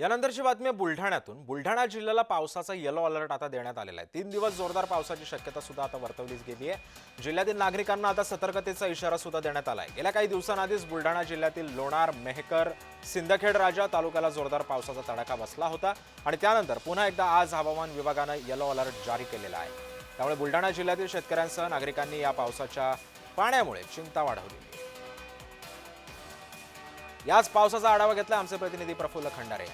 यानंतरची बातमी आहे बुलढाण्यातून. बुलढाणा जिल्ह्याला पावसाचा येलो अलर्ट आता देण्यात आलेला आहे. तीन दिवस जोरदार पावसाची शक्यता सुद्धा आता वर्तवलीच गेली आहे. जिल्ह्यातील नागरिकांना आता सतर्कतेचा इशारा सुद्धा देण्यात आला आहे. गेल्या काही दिवसांआधीच बुलढाणा जिल्ह्यातील लोणार मेहकर सिंदखेड राजा तालुक्याला जोरदार पावसाचा तडाखा बसला होता आणि त्यानंतर पुन्हा एकदा आज हवामान विभागानं येलो अलर्ट जारी केलेला आहे. त्यामुळे बुलढाणा जिल्ह्यातील शेतकऱ्यांसह नागरिकांनी या पावसाच्या पाण्यामुळे चिंता वाढवली. याच पावसाचा आढावा घेतला आमचे प्रतिनिधी प्रफुल्ल खंडारे.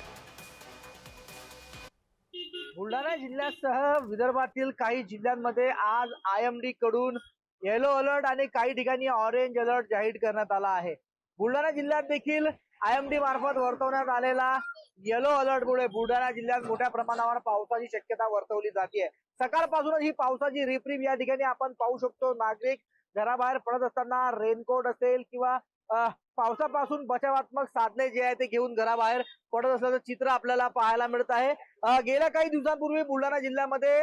बुलढाणा जिल्ह्यासह विदर्भातील काही जिल्ह्यांमध्ये आज आय एम डी कडून येलो अलर्ट आणि काही ठिकाणी ऑरेंज अलर्ट जाहीर करण्यात आला आहे. बुलढाणा जिल्ह्यात देखील आय एम डी मार्फत वर्तवण्यात आलेला येलो अलर्ट मुळे बुलढाणा जिल्ह्यात मोठ्या प्रमाणावर पावसाची शक्यता वर्तवली जाते. सकाळपासूनच ही पावसाची रिपरिप या ठिकाणी आपण पाहू शकतो. नागरिक घराबाहेर पडत असताना रेनकोट असेल किंवा पावसापासून बचावात्मक साधने जे आहे ते घेऊन घराबाहेर पडत असल्याचं चित्र आपल्याला पाहायला मिळत आहे. गेल्या काही दिवसांपूर्वी बुलढाणा जिल्ह्यामध्ये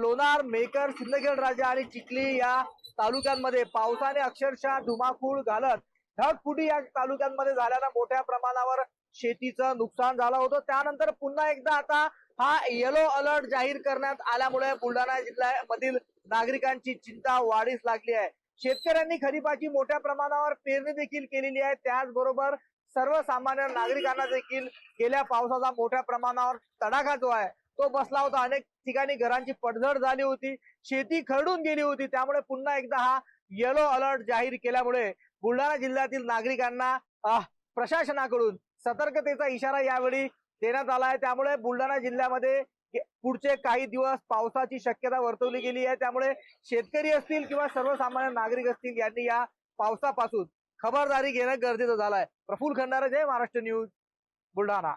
लोणार मेकर सिंदखेड राजा आणि चिखली या तालुक्यांमध्ये पावसाने अक्षरशः धुमाकूळ घालत ढगफुटी या तालुक्यांमध्ये झाल्यानं मोठ्या प्रमाणावर शेतीचं नुकसान झालं होतं. त्यानंतर पुन्हा एकदा आता हा येलो अलर्ट जाहीर करण्यात आल्यामुळे बुलढाणा जिल्ह्यामधील नागरिकांची चिंता वाढीस लागली आहे. शेतकऱ्यांनी खरीपाची मोठ्या प्रमाणावर पेरणी देखील केलेली आहे. त्याचबरोबर सर्वसामान्य नागरिकांना देखील गेल्या पावसाचा मोठ्या प्रमाणावर तडाखा जो आहे तो बसला होता. अनेक ठिकाणी घरांची पडझड झाली होती. शेती खरडून गेली होती. त्यामुळे पुन्हा एकदा हा येलो अलर्ट जाहीर केल्यामुळे बुलढाणा जिल्ह्यातील नागरिकांना प्रशासनाकडून सतर्कतेचा इशारा यावेळी देण्यात आला आहे. त्यामुळे बुलढाणा जिल्ह्यामध्ये पुढचे काही दिवस पावसाची शक्यता वर्तवली गेली आहे. त्यामुळे शेतकरी असतील किंवा सर्वसामान्य नागरिक असतील यांनी या पावसापासून खबरदारी घेणं गरजेचं झालंय. प्रफुल्ल खंडारे जय महाराष्ट्र न्यूज बुलढाणा.